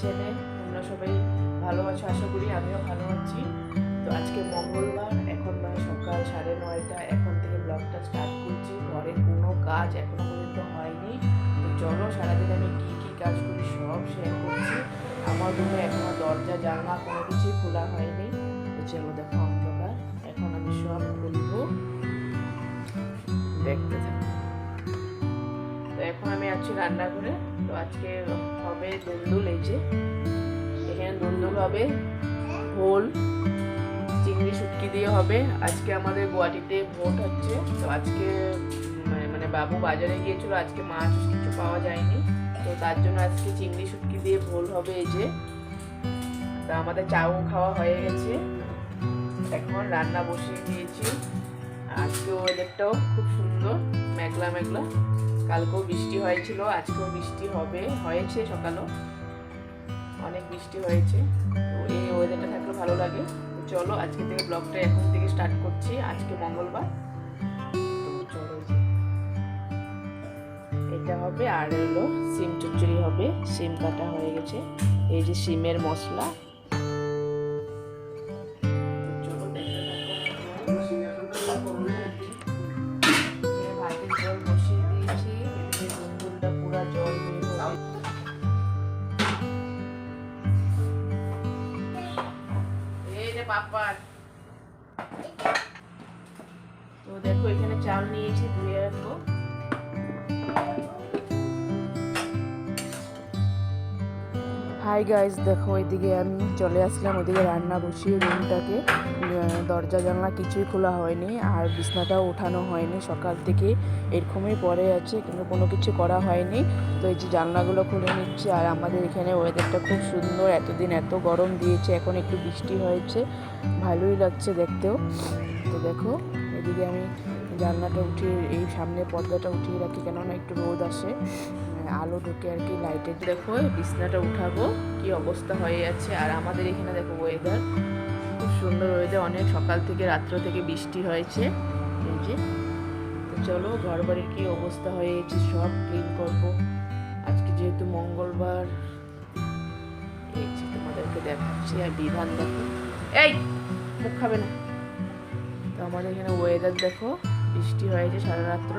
Channel তোমরা সবাই ভালো আছো, আশা করি আমিও ভালো আছি। তো আজকে মঙ্গলবার, এখন মানে সকাল সাড়ে নয়টা, এখন থেকে ব্লগটা স্টার্ট করছি। ঘরে কোনো কাজ এখনও পর্যন্ত হয়নি। তো চলো, সারাদিন আমি কী কী কাজ করি সব শেয়ার করছি। আমার রুমে এখনও দরজা, জানলা কোনো কিছুই খোলা হয়নি। তো চলো দেখো অন্ধকার এখন আমি সব খুলবো। দেখতে থাকো। তো এখন আমি আছি রান্নাঘরে। তো আজকে হবে দুন্দুল এই যে। এখানে দুন্দুল হবে, ভোল, চিংড়ি শুটকি দিয়ে হবে। আজকে আমাদের গুয়াহাটিতে ভোট হচ্ছে, তো আজকে মানে বাবু বাজারে গিয়েছিল, আজকে মাছ কিছু পাওয়া যায়নি। তো তার জন্য আজকে চিংড়ি শুটকি দিয়ে ভোল হবে এই যে। তো আমাদের চাও খাওয়া হয়ে গেছে। এখন রান্না বসিয়ে দিয়েছি। আজকে ওয়েদারটাও খুব সুন্দর, মেঘলা মেঘলা। কালকেও বৃষ্টি হয়েছিল, আজকেও বৃষ্টি হবে, হয়েছে সকালও। অনেক বৃষ্টি হয়েছে, তো এই ওয়েদারটা থাকলে ভালো লাগে। চলো, আজকে থেকে ব্লগটা এখন থেকে স্টার্ট করছি, আজকে মঙ্গলবার। এটা হবে আর হলো, সিম চচ্চড়ি হবে, সিম কাটা হয়ে গেছে। এই যে সিমের মশলা রে তো দেখো এখানে চাল নিয়েছি ধুয়ে রাখব। হাই গাইস দেখো এদিকে আমি চলে আসলাম ওইদিকে রান্না বসিয়ে রুমটাকে। দরজা, জানলা কিছুই খোলা হয়নি, আর বিছনাটাও ওঠানো হয়নি। সকাল থেকে এরকমই পরে আছে, কিন্তু কোনো কিছু করা হয়নি। তো এই যে জানলাগুলো খুলে নিচ্ছি, আর আমাদের এখানে ওয়েদারটা খুব সুন্দর। এতদিন এত গরম দিয়েছে, এখন একটু বৃষ্টি হয়েছে। ভালোই লাগছে দেখতেও। তো দেখো, এদিকে আমি জানলাটা উঠিয়ে, এই সামনে পর্দাটা উঠিয়ে রাখি কেননা একটু রোদ আসে। মানে আলো ঢুকে আর কি লাইটের দেখো বিছনাটা উঠাবো, কি অবস্থা হয়ে যাচ্ছে। আর আমাদের এখানে দেখো ওয়েদার খুব সুন্দর ওয়েদার অনেক সকাল থেকে রাত্র থেকে বৃষ্টি হয়েছে। এই যে চলো ঘর বাড়ির কী অবস্থা হয়ে গেছে, সব ক্লিন করব। আজকে যেহেতু মঙ্গলবার, এই যে তোমাদেরকে দেখাচ্ছি, আর বিধান দেখো। এই, মুখ খাবে না। তো আমাদের এখানে ওয়েদার দেখো। বৃষ্টি হয়েছে সারা রাত্র।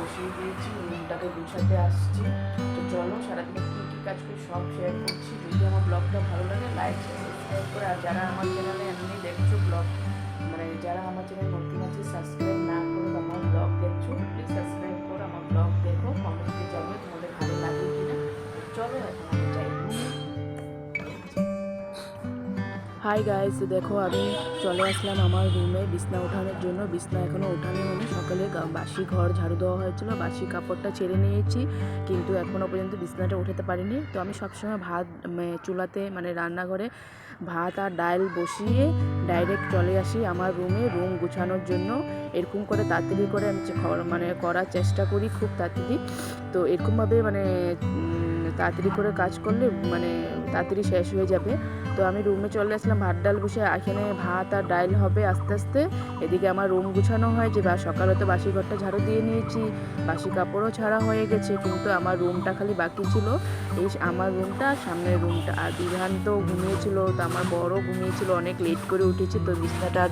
বসিয়ে দিয়েছি, রুমটাকে গুছাতে আসছি। তো চলো সারাদিনে কী কী কাজ করি সব শেয়ার করছি। যদি আমার ব্লগটা ভালো লাগে লাইক সাবস্ক্রাইব করে। আর যারা আমার চ্যানেলে এমনি দেখছ ব্লগ মানে যারা আমার চ্যানেল নতুন আছে সাবস্ক্রাইব না করে আমার ব্লগ দেখছ প্লিজ সাবস্ক্রাইব করো আমার ব্লগ দেখো। কমেন্টে যাবে, তোমাদের ভালো লাগে কিনা। চলো এখন হাই গাইস দেখো আমি চলে আসলাম আমার রুমে বিছনা ওঠানোর জন্য। বিছনা এখনও ওঠানো হয়নি। সকালে বাসি ঘর ঝাড়ু দেওয়া হয়েছিল। বাসি কাপড়টা ছেড়ে নিয়েছি, কিন্তু এখনও পর্যন্ত বিছনাটা উঠাতে পারিনি। তো আমি সবসময় ভাত চুলাতে মানে রান্নাঘরে ভাত আর ডাল বসিয়ে ডাইরেক্ট চলে আসি আমার রুমে রুম গুছানোর জন্য। এরকম করে তাড়াতাড়ি করে আমি মানে করার চেষ্টা করি খুব তাড়াতাড়ি। তো এরকমভাবে মানে তাড়াতাড়ি করে কাজ করলে মানে তাড়াতাড়ি শেষ হয়ে যাবে। তো আমি রুমে চলে আসলাম, ভাত ডাল বসে এখানে ভাত আর ডাল হবে আস্তে আস্তে। এদিকে আমার রুম গুছানো হয় যে বা সকালে তো বাসি ঘরটা ঝাড়ু দিয়ে নিয়েছি, বাসি কাপড়ও ছাড়া হয়ে গেছে, কিন্তু আমার রুমটা খালি বাকি ছিল। এই আমার রুমটা সামনের রুমটা আর বিধান তো ঘুমিয়েছিল তো আমার বড় ঘুমিয়েছিল অনেক লেট করে উঠেছি, তো বিছনাটা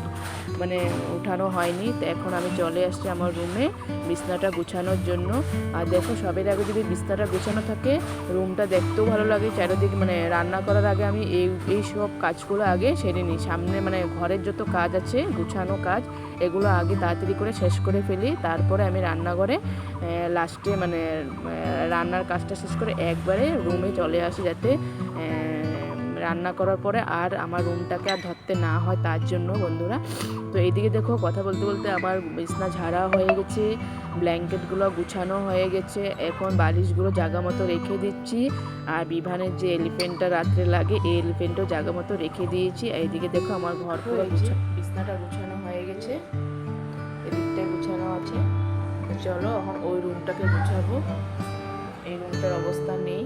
মানে উঠানো হয়নি। তো এখন আমি চলে আসছি আমার রুমে বিছনাটা গুছানোর জন্য। আর দেখো, সবের আগে যদি বিছনাটা গুছানো থাকে রুমটা দেখতেও ভালো লাগে। চারিদিকে মানে রান্না করার আগে আমি এই এই সব কাজগুলো আগে সেরে নিই। সামনে মানে ঘরের যত কাজ আছে, গুছানো কাজ, এগুলো আগে তাড়াতাড়ি করে শেষ করে ফেলি। তারপরে আমি রান্নাঘরে লাস্টে মানে রান্নার কাজটা শেষ করে একবারে রুমে চলে আসি যাতে রান্না করার পরে আর আমার রুমটাকে আর ধরতে না হয় তার জন্য বন্ধুরা। তো এইদিকে দেখো কথা বলতে বলতে আমার বিছনা ঝাড়া হয়ে গেছে ব্ল্যাঙ্কেটগুলো গুছানো হয়ে গেছে এখন বালিশগুলো জায়গা মতো রেখে দিচ্ছি। আর বিভানের যে এলিফেন্টটা রাত্রে লাগে এই এলিফেন্টও জায়গা মতো রেখে দিয়েছি। এইদিকে দেখো আমার ঘর পুরো বিছনাটা গুছানো হয়ে গেছে। এদিকটা গুছানো আছে। চলো এখন ওই রুমটাকে গুছাবো। এই রুমটার অবস্থা নেই।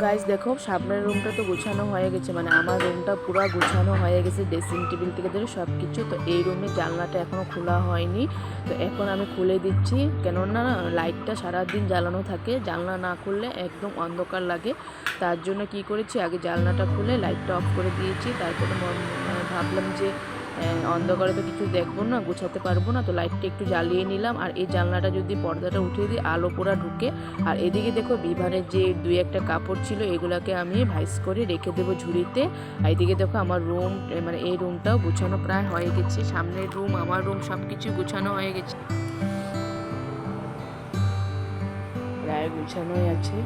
গাইজ দেখো, সামনের রুমটা তো গোছানো হয়ে গেছে মানে আমার রুমটা পুরো গোছানো হয়ে গেছে ড্রেসিং টেবিল থেকে ধরে সব কিছু তো এই রুমে জানলাটা এখনও খোলা হয়নি। তো এখন আমি খুলে দিচ্ছি, কেননা লাইটটা সারাদিন জ্বালানো থাকে। জানলা না খুললে একদম অন্ধকার লাগে। তার জন্য কি করেছি, আগে জানলাটা খুলে লাইটটা অফ করে দিয়েছি। তারপরে ভাবলাম যে অন্ধকারে তো কিছু দেখব না, গোছাতে পারব না, তো লাইটটা একটু জ্বালিয়ে নিলাম। আর এই জানলাটা যদি পর্দাটা উঠিয়ে দিই, আলো পোড়া ঢুকে। আর এদিকে দেখো, বিভানের যে দুই একটা কাপড় ছিল, এগুলাকে আমি ভাইস করে রেখে দেবো ঝুড়িতে। আর এদিকে দেখো, আমার রুম মানে এই রুমটাও গুছানো প্রায় হয়ে গেছে। সামনের রুম আমার রুম সব কিছু গুছানো হয়ে গেছে। প্রায় গুছানোই আছে।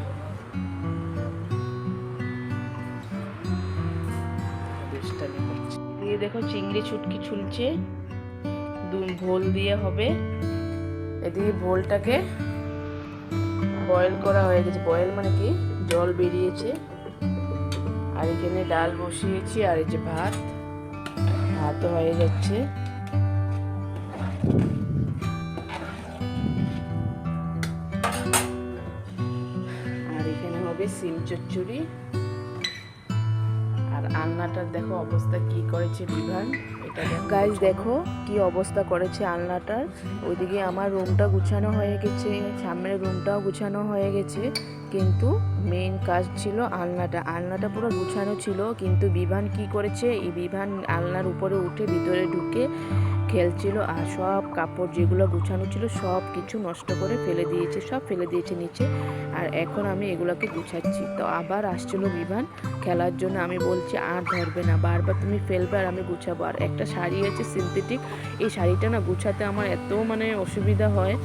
এদিকে দেখো চিংড়ি ছুটকি ছুলছে। ভোল দিয়ে হবে। এদিকে ভোলটাকে বয়েল করা হয়ে গেছে। বয়েল মানে কি? জল বেরিয়েছে। আর এখানে ডাল বসিয়েছি, আর এই যে ভাত ভাতও হয়ে যাচ্ছে। আর এখানে হবে সিম চচ্চড়ি। আলনাটার দেখো অবস্থা কি করেছে বিভান এটা গাইজ দেখো কি অবস্থা করেছে আলনাটার। ওইদিকে আমার রুমটা গুছানো হয়ে গেছে, সামনের রুমটাও গুছানো হয়ে গেছে। কিন্তু মেন কাজ ছিল আলনাটা। আলনাটা পুরো গুছানো ছিল, কিন্তু বিভান কি করেছে? এই বিভান আলনার উপরে উঠে ভিতরে ঢুকে খেলছিল আর সব কাপড় যেগুলো গুছানো ছিল সব কিছু নষ্ট করে ফেলে দিয়েছে, সব ফেলে দিয়েছে নিচে। আর এখন আমি এগুলোকে গুছাচ্ছি। তো আবার আসছিল বিমান। খেলার জন্য আমি বলছি, আর ধরবে না, বারবার তুমি ফেলবে আর আমি গুছাবো। আর একটা শাড়ি আছে সিনথেটিক এই শাড়িটা না গুছাতে আমার এত মানে অসুবিধা হয়।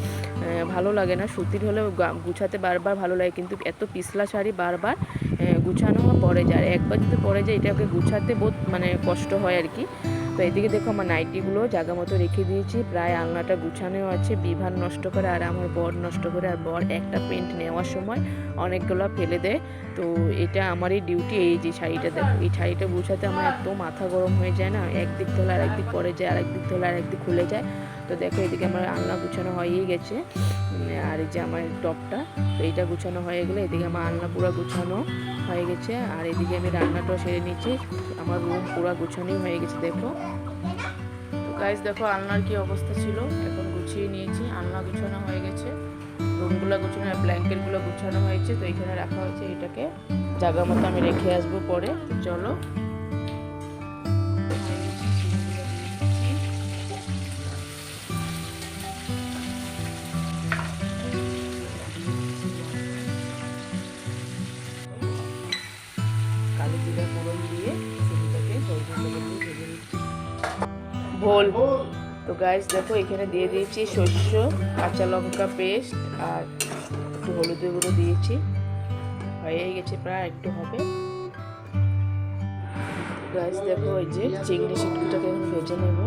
ভালো লাগে না। সুতির হলেও গা- গুছাতে বারবার ভালো লাগে। কিন্তু এত পিছলা শাড়ি বারবার গুছানো পড়ে যায়। আর একবার যদি পরে যায়, এটাকে গুছাতে বহুত মানে কষ্ট হয় আর কি। তো এদিকে দেখো আমার নাইটিগুলো জায়গা মতো রেখে দিয়েছি। প্রায় আলনাটা গুছানো আছে বিভান নষ্ট করে আর আমার বর নষ্ট করে আর বর একটা পেন্ট নেওয়ার সময় অনেকগুলো ফেলে দেয়। তো এটা আমারই ডিউটি এই যে শাড়িটা দেখো, এই শাড়িটা গুছাতে আমার এত মাথা গরম হয়ে যায় না, একদিক তোলা আর একদিক পরে যায় আর একদিক তোলা আর একদিক খুলে যায়। তো দেখো, এদিকে আমার আলনা গুছানো হয়েই গেছে। আর এই যে আমার টপটা, তো এইটা গুছানো হয়ে গেলে এদিকে আমার আলনা পুরো গুছানো হয়ে গেছে। আর এদিকে আমি রান্নাটাও সেরে নিচ্ছি। আমার রুম পুরো গুছানোই হয়ে গেছে, দেখো। তো গাইজ দেখো, আলনার কি অবস্থা ছিল? এখন গুছিয়ে নিয়েছি, আলনা গুছানো হয়ে গেছে। রুমগুলো গুছানো ব্ল্যাঙ্কেটগুলো গুছানো হয়েছে। তো এখানে রাখা হয়েছে এটাকে। জায়গা মতো আমি রেখে আসব পরে। চলো। ভোল তো গাইস দেখো, এখানে দিয়ে দিয়েছি শস্য, কাঁচা লঙ্কা পেস্ট আর একটু হলুদ গুঁড়ো দিয়েছি। হয়ে গেছে প্রায়, একটু হবে। গাইস দেখো, এই যে চিংড়ি সিটকুটাকে এখন ভেজে নেব।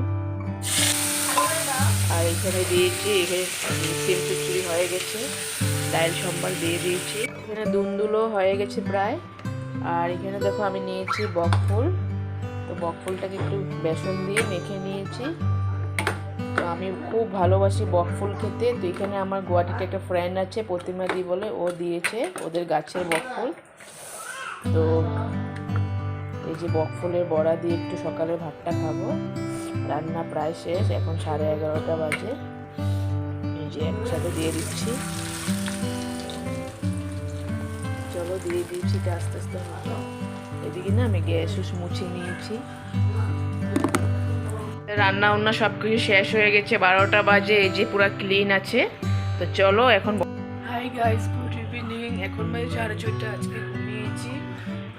আর এখানে দিয়েছি, এখানে সিম চুচুরি হয়ে গেছে। ডাল সম্বল দিয়ে দিয়েছি। এখানে দুন্দুলো হয়ে গেছে প্রায়। আর এখানে দেখো, আমি নিয়েছি বকফুল। বকফুলটাকে একটু বেসন দিয়ে মেখে নিয়েছি। তো আমি খুব ভালোবাসি বকফুল খেতে। তো এখানে আমার গুয়াহাটিতে একটা ফ্রেন্ড আছে, প্রতিমা দি বলে, ও দিয়েছে ওদের গাছের বকফুল। তো এই যে বকফুলের বড়া দিয়ে একটু সকালে ভাতটা খাব। রান্না প্রায় শেষ, এখন সাড়ে এগারোটা বাজে। এই যে একসাথে দিয়ে দিচ্ছি। চলো দিয়ে দিয়েছি, এটা আস্তে আস্তে হবে এদিকে না আমি গ্যাস মুছে নিয়েছি। রান্না উন্না সব কিছু শেষ হয়ে গেছে বারোটা বাজে এই যে পুরো ক্লিন আছে। তো চলো এখন হাই গাইস গুড ইভিনিং এখন বাজে সাড়ে ছটা আজকে ঘুমিয়েছি।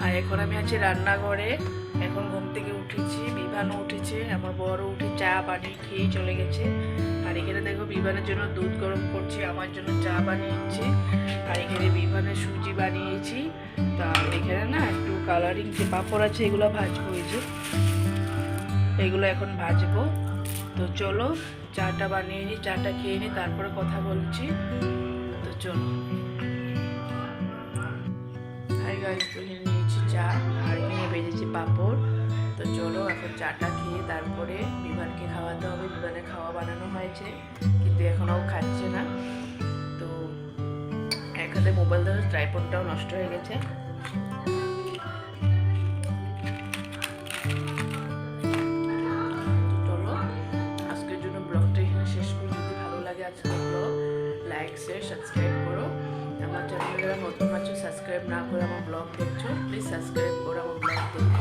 আর এখন আমি আছি রান্নাঘরে। এখন ঘুম থেকে উঠেছি। বিভানও উঠেছে, আমার বড় উঠে চা পানি খেয়ে চলে গেছে। আর এখানে দেখো বিমানের জন্য দুধ গরম করছি, আমার জন্য চা বানিয়েছি আর এখানে বিভানের সুজি বানিয়েছি। তা এখানে না একটু কালারিং যে পাঁপড় আছে, এগুলো ভাজবো এই যে এগুলো এখন ভাজবো। তো চলো, চাটা বানিয়ে নিই, চাটা খেয়ে নিই, তারপরে কথা বলছি। তো চলো। হাই এখানে নিয়েছি চা আর এখানে বেজেছি পাঁপড়। তো চলো এখন চাটা খেয়ে তারপরে বিমানকে খাওয়াতে হবে। বিমানে খাওয়া বানানো হয়েছে, কিন্তু এখনও খাচ্ছে না। তো এক হাতে মোবাইল ধরে ট্রাইপডটাও নষ্ট হয়ে গেছে। চলো, আজকের জন্য ব্লগটা এখানে শেষ করি। যদি ভালো লাগে আজকের লাইক শেয়ার সাবস্ক্রাইব করো। আমার চ্যানেলে নতুন আছো সাবস্ক্রাইব না করে আমার ব্লগ দেখছ প্লিজ সাবস্ক্রাইব করো আমার ব্লগ দেখো